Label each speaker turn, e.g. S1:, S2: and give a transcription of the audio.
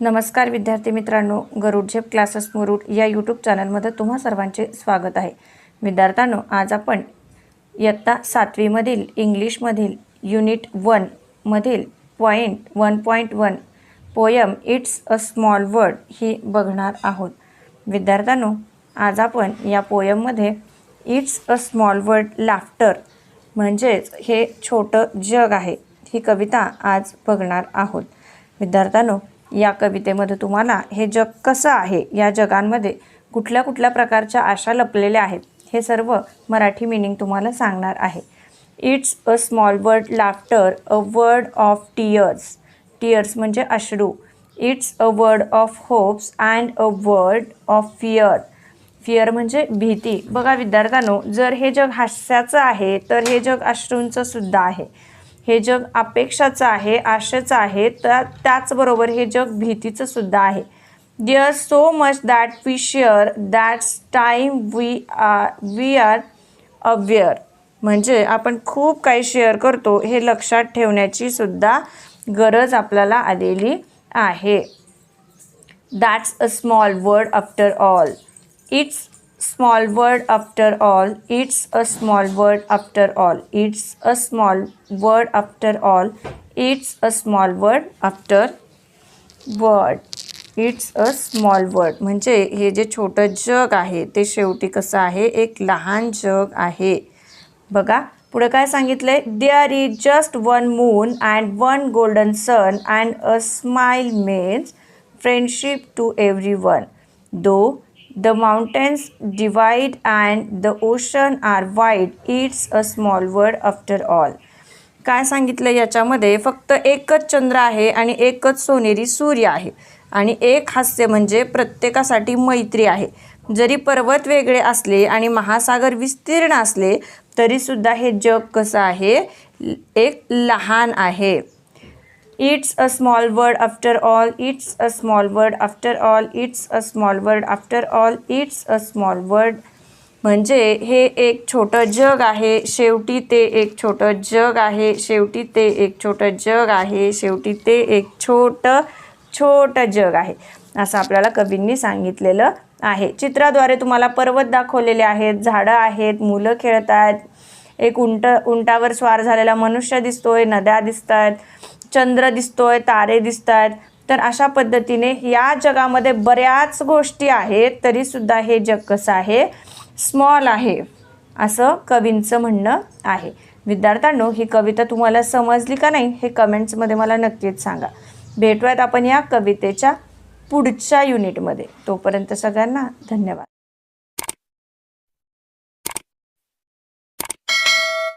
S1: नमस्कार विद्यार्थी मित्रांनो गरुड झेप क्लासेस मुरुड या यूट्यूब चॅनलमध्ये तुम्हा सर्वांचे स्वागत आहे. विद्यार्थ्यांनो आज आपण इयत्ता सातवीमधील इंग्लिशमधील unit वनमधील point one point one poem it's a small word ही बघणार आहोत. विद्यार्थ्यांनो आज आपण या पोयममध्ये it's a small word laughter म्हणजेच हे छोटं जग आहे ही कविता आज बघणार आहोत. विद्यार्थ्यांनो या कवितेमध्ये तुम्हाला हे जग कसं आहे? या जगांमध्ये कुठल्या कुठल्या प्रकारच्या आशा लपलेल्या आहेत? हे सर्व मराठी मिनिंग तुम्हाला सांगणार आहे. It's a small word laughter a word of tears tears म्हणजे अश्रू. It's a word of hopes and a word of fear fear म्हणजे भीती. बघा विद्यार्थ्यांनो जर हे जग हास्याचं आहे तर हे जग अश्रूंचं सुद्धा आहे. हे जग अपेक्षाचं आहे आशेचं आहे तर त्याचबरोबर हे जग भीतीचं सुद्धा आहे. Dear so much that we share that's time we are we are aware म्हणजे आपण खूप काही शेअर करतो हे लक्षात ठेवण्याची सुद्धा गरज आपल्याला आलेली आहे. That's a small word after all it's small word after all it's a small word after all it's a small word after all it's a small word after word it's a small word म्हणजे हे जे छोटं जग आहे ते शेवटी कसं आहे? एक लहान जग आहे. बघा पुढे काय सांगितलं आहे there is just one moon and one golden sun and a smile means friendship to every one though the mountains divide and the ocean are wide. It's a small word after all काय सांगितलं याच्यामध्ये? फक्त एकच चंद्र आहे आणि एकच सोनेरी सूर्य आहे. आणि एक हास्य म्हणजे प्रत्येकासाठी मैत्री आहे. जरी पर्वत वेगळे असले आणि महासागर विस्तीर्ण असले तरीसुद्धा हे जग कसं आहे? एक लहान आहे. It's a small word after all it's a small word after all it's a small word after all it's a small word म्हणजे हे एक छोटं जग आहे. शेवटी ते एक छोटं जग आहे. शेवटी ते एक छोटं जग आहे. शेवटी ते एक छोटं छोटं जग आहे. असं आपल्याला कवींनी सांगितलेलं आहे. चित्राद्वारे तुम्हाला पर्वत दाखवलेले आहेत. झाडं आहेत. मुलं खेळत आहेत एक उंट उंटावर स्वार झालेला मनुष्य दिसतोय. नद्या दिसत आहेत चंद्र दिसतोय तारे दिसत आहेत तर अशा पद्धतीने या जगामध्ये बऱ्याच गोष्टी आहेत तरीसुद्धा हे जग कसं आहे स्मॉल आहे असं कवींचं म्हणणं आहे. विद्यार्थ्यांनो ही कविता तुम्हाला समजली का नाही हे कमेंट्समध्ये मला नक्कीच सांगा. भेटूयात आपण या कवितेच्या पुढच्या युनिटमध्ये. तोपर्यंत सगळ्यांना धन्यवाद.